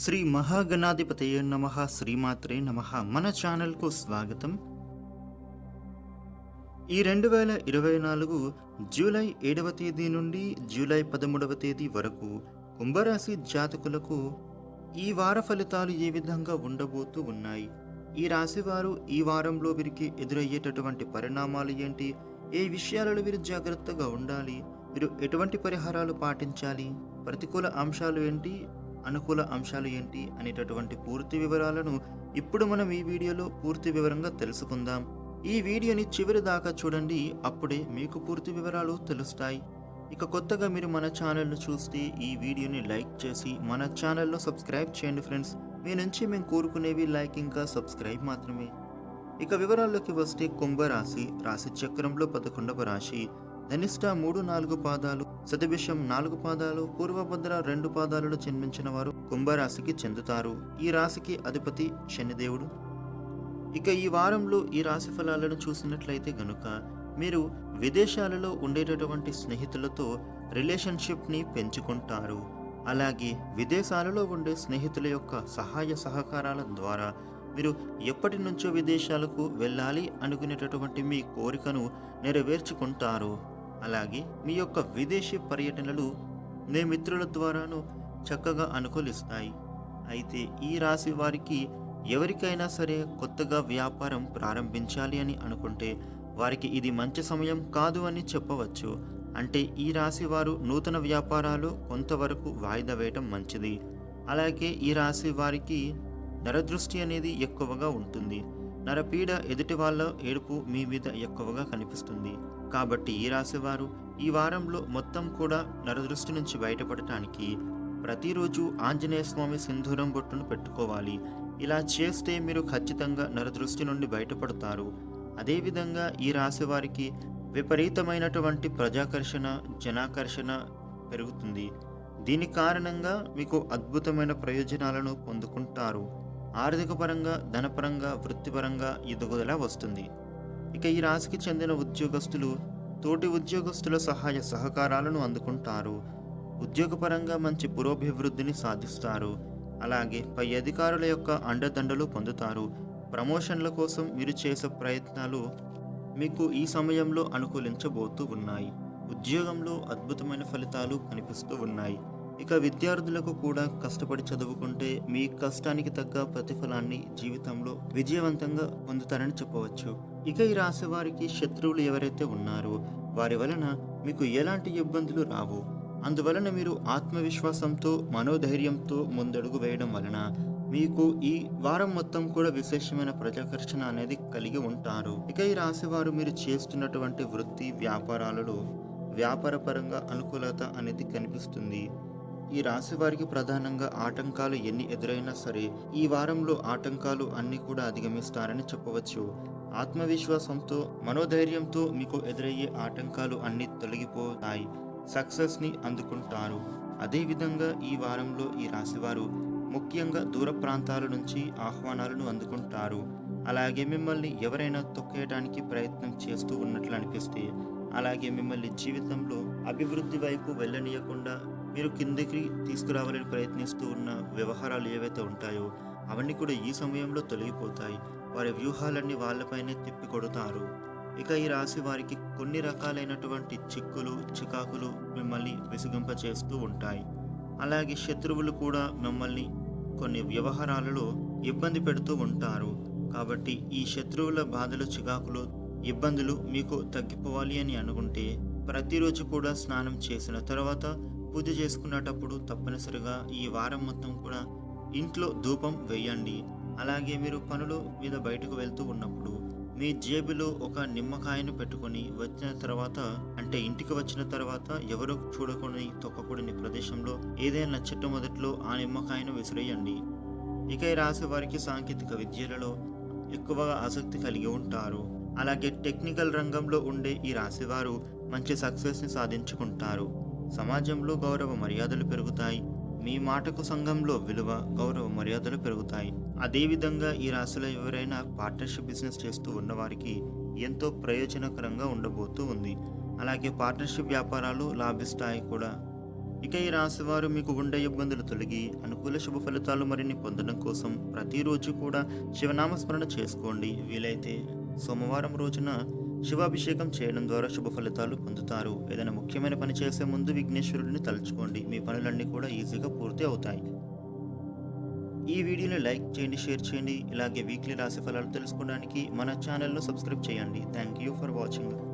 శ్రీ మహాగణాధిపతయ నమ శ్రీమాత్రే నమ మన ఛానల్కు స్వాగతం. ఈ రెండు వేల ఇరవై నాలుగు జూలై ఏడవ తేదీ నుండి జూలై పదమూడవ తేదీ వరకు కుంభరాశి జాతకులకు ఈ వార ఫలితాలు ఏ విధంగా ఉండబోతూ ఉన్నాయి? ఈ రాశి వారు ఈ వారంలో వీరికి ఎదురయ్యేటటువంటి పరిణామాలు ఏంటి? ఏ విషయాలలో వీరు జాగ్రత్తగా ఉండాలి? వీరు ఎటువంటి పరిహారాలు పాటించాలి? ప్రతికూల అంశాలు ఏంటి? అనుకూల అంశాలు ఏంటి అనేటటువంటి పూర్తి వివరాలను ఇప్పుడు మనం ఈ వీడియోలో పూర్తి వివరంగా తెలుసుకుందాం. ఈ వీడియోని చివరి దాకా చూడండి అప్పుడే మీకు పూర్తి వివరాలు తెలుస్తాయి. ఇక కొత్తగా మీరు మన ఛానల్ను చూస్తే ఈ వీడియోని లైక్ చేసి మన ఛానల్లో సబ్స్క్రైబ్ చేయండి ఫ్రెండ్స్. మీ నుంచి మేము కోరుకునేవి లైక్ ఇంకా సబ్స్క్రైబ్ మాత్రమే. ఇక వివరాల్లోకి వస్తే కుంభరాశి రాశి చక్రంలో పదకొండవ రాశి. ధనిష్ట మూడు నాలుగు పాదాలు సతభిషం నాలుగు పాదాలు పూర్వభద్ర రెండు పాదాలలో జన్మించిన వారు కుంభరాశికి చెందుతారు. ఈ రాశికి అధిపతి శనిదేవుడు. ఇక ఈ వారంలో ఈ రాశి ఫలాలను చూసినట్లయితే గనుక మీరు విదేశాలలో ఉండేటటువంటి స్నేహితులతో రిలేషన్షిప్ని పెంచుకుంటారు. అలాగే విదేశాలలో ఉండే స్నేహితుల యొక్క సహాయ సహకారాల ద్వారా మీరు ఎప్పటి నుంచో విదేశాలకు వెళ్ళాలి అనుకునేటటువంటి మీ కోరికను నెరవేర్చుకుంటారు. అలాగే మీ యొక్క విదేశీ పర్యటనలు మీ మిత్రుల ద్వారాను చక్కగా అనుకూలిస్తాయి. అయితే ఈ రాశి వారికి ఎవరికైనా సరే కొత్తగా వ్యాపారం ప్రారంభించాలి అని అనుకుంటే వారికి ఇది మంచి సమయం కాదు అని చెప్పవచ్చు. అంటే ఈ రాశి వారు నూతన వ్యాపారాలు కొంతవరకు వాయిదా వేయటం మంచిది. అలాగే ఈ రాశి వారికి నరదృష్టి అనేది ఎక్కువగా ఉంటుంది. నరపీడ ఎదుటి వాళ్ళ ఏడుపు మీ మీద ఎక్కువగా కనిపిస్తుంది. కాబట్టి ఈ రాశివారు ఈ వారంలో మొత్తం కూడా నరదృష్టి నుంచి బయటపడటానికి ప్రతిరోజు ఆంజనేయ స్వామి సింధూరం బొట్టును పెట్టుకోవాలి. ఇలా చేస్తే మీరు ఖచ్చితంగా నరదృష్టి నుండి బయటపడతారు. అదేవిధంగా ఈ రాశి వారికి విపరీతమైనటువంటి ప్రజాకర్షణ జనాకర్షణ పెరుగుతుంది. దీని కారణంగా మీకు అద్భుతమైన ప్రయోజనాలను పొందుకుంటారు. ఆర్థిక పరంగా ధనపరంగా వృత్తిపరంగా ఎదుగుదల వస్తుంది. ఇక ఈ రాశికి చెందిన ఉద్యోగస్తులు తోటి ఉద్యోగస్తుల సహాయ సహకారాలను అందుకుంటారు. ఉద్యోగపరంగా మంచి పురోభివృద్ధిని సాధిస్తారు. అలాగే పై అధికారుల యొక్క అండదండలు పొందుతారు. ప్రమోషన్ల కోసం మీరు చేసే ప్రయత్నాలు మీకు ఈ సమయంలో అనుకూలించబోతూ ఉన్నాయి. ఉద్యోగంలో అద్భుతమైన ఫలితాలు కనిపిస్తూ ఉన్నాయి. ఇక విద్యార్థులకు కూడా కష్టపడి చదువుకుంటే మీ కష్టానికి తగ్గ ప్రతిఫలాన్ని జీవితంలో విజయవంతంగా పొందుతారని చెప్పవచ్చు. ఇక ఈ రాశి వారికి శత్రువులు ఎవరైతే ఉన్నారో వారి వలన మీకు ఎలాంటి ఇబ్బందులు రావు. అందువలన మీరు ఆత్మవిశ్వాసంతో మనోధైర్యంతో ముందడుగు వేయడం వలన మీకు ఈ వారం మొత్తం కూడా విశేషమైన ప్రజాకర్షణ అనేది కలిగి ఉంటారు. ఇక ఈ రాశి మీరు చేస్తున్నటువంటి వృత్తి వ్యాపారాలలో వ్యాపారపరంగా అనుకూలత అనేది కనిపిస్తుంది. ఈ రాశి వారికి ప్రధానంగా ఆటంకాలు ఎన్ని ఎదురైనా సరే ఈ వారంలో ఆటంకాలు అన్ని కూడా అధిగమిస్తారని చెప్పవచ్చు. ఆత్మవిశ్వాసంతో మనోధైర్యంతో మీకు ఎదురయ్యే ఆటంకాలు అన్ని తొలగిపోతాయి. సక్సెస్ని అందుకుంటారు. అదేవిధంగా ఈ వారంలో ఈ రాశివారు ముఖ్యంగా దూర ప్రాంతాల నుంచి ఆహ్వానాలను అందుకుంటారు. అలాగే మిమ్మల్ని ఎవరైనా తొక్కేయడానికి ప్రయత్నం చేస్తూ ఉన్నట్లు అనిపిస్తే అలాగే మిమ్మల్ని జీవితంలో అభివృద్ధి వైపు వెళ్ళనీయకుండా మీరు కిందికి తీసుకురావాలని ప్రయత్నిస్తూ ఉన్న వ్యవహారాలు ఏవైతే ఉంటాయో అవన్నీ కూడా ఈ సమయంలో తొలగిపోతాయి. వారి వ్యూహాలన్నీ వాళ్ళపైనే తిప్పి కొడతారు. ఇక ఈ రాశి వారికి కొన్ని రకాలైనటువంటి చిక్కులు చికాకులు మిమ్మల్ని విసిగింప చేస్తూ ఉంటాయి. అలాగే శత్రువులు కూడా మిమ్మల్ని కొన్ని వ్యవహారాలలో ఇబ్బంది పెడుతూ ఉంటారు. కాబట్టి ఈ శత్రువుల బాధలు చికాకులు ఇబ్బందులు మీకు తగ్గిపోవాలి అని అనుకుంటే ప్రతిరోజు కూడా స్నానం చేసిన తర్వాత పూజ చేసుకునేటప్పుడు తప్పనిసరిగా ఈ వారం మొత్తం కూడా ఇంట్లో ధూపం వేయండి. అలాగే మీరు పనుల మీద బయటకు వెళ్తూ ఉన్నప్పుడు మీ జేబులో ఒక నిమ్మకాయను పెట్టుకొని వచ్చిన తర్వాత అంటే ఇంటికి వచ్చిన తర్వాత ఎవరు చూడకూడని తొక్కకూడని ప్రదేశంలో ఏదైనా చెట్టు మొదట్లో ఆ నిమ్మకాయను విసిరేయండి. ఇక ఈ రాశి వారికి సాంకేతిక విద్యలలో ఎక్కువగా ఆసక్తి కలిగి ఉంటారు. అలాగే టెక్నికల్ రంగంలో ఉండే ఈ రాశివారు మంచి సక్సెస్ని సాధించుకుంటారు. సమాజంలో గౌరవ మర్యాదలు పెరుగుతాయి. మీ మాటకు సంఘంలో విలువ గౌరవ మర్యాదలు పెరుగుతాయి. అదేవిధంగా ఈ రాశిలో ఎవరైనా పార్ట్నర్షిప్ బిజినెస్ చేస్తూ ఉన్నవారికి ఎంతో ప్రయోజనకరంగా ఉండబోతూ ఉంది. అలాగే పార్ట్నర్షిప్ వ్యాపారాలు లాభిస్తాయి కూడా. ఇక ఈ రాశి వారు మీకు ఉండే ఇబ్బందులు తొలగి అనుకూల శుభ ఫలితాలు మరిన్ని పొందడం కోసం ప్రతిరోజు కూడా శివనామస్మరణ చేసుకోండి. వీలైతే సోమవారం రోజున శివాభిషేకం చేయడం ద్వారా శుభ ఫలితాలు పొందుతారు. ఏదైనా ముఖ్యమైన పని చేసే ముందు విఘ్నేశ్వరుడిని తలుచుకోండి. మీ పనులన్నీ కూడా ఈజీగా పూర్తి అవుతాయి. ఈ వీడియోని లైక్ చేయండి షేర్ చేయండి. ఇలాగే వీక్లీ రాశి ఫలాలు తెలుసుకోవడానికి మన ఛానల్ను సబ్స్క్రైబ్ చేయండి. Thank you for watching.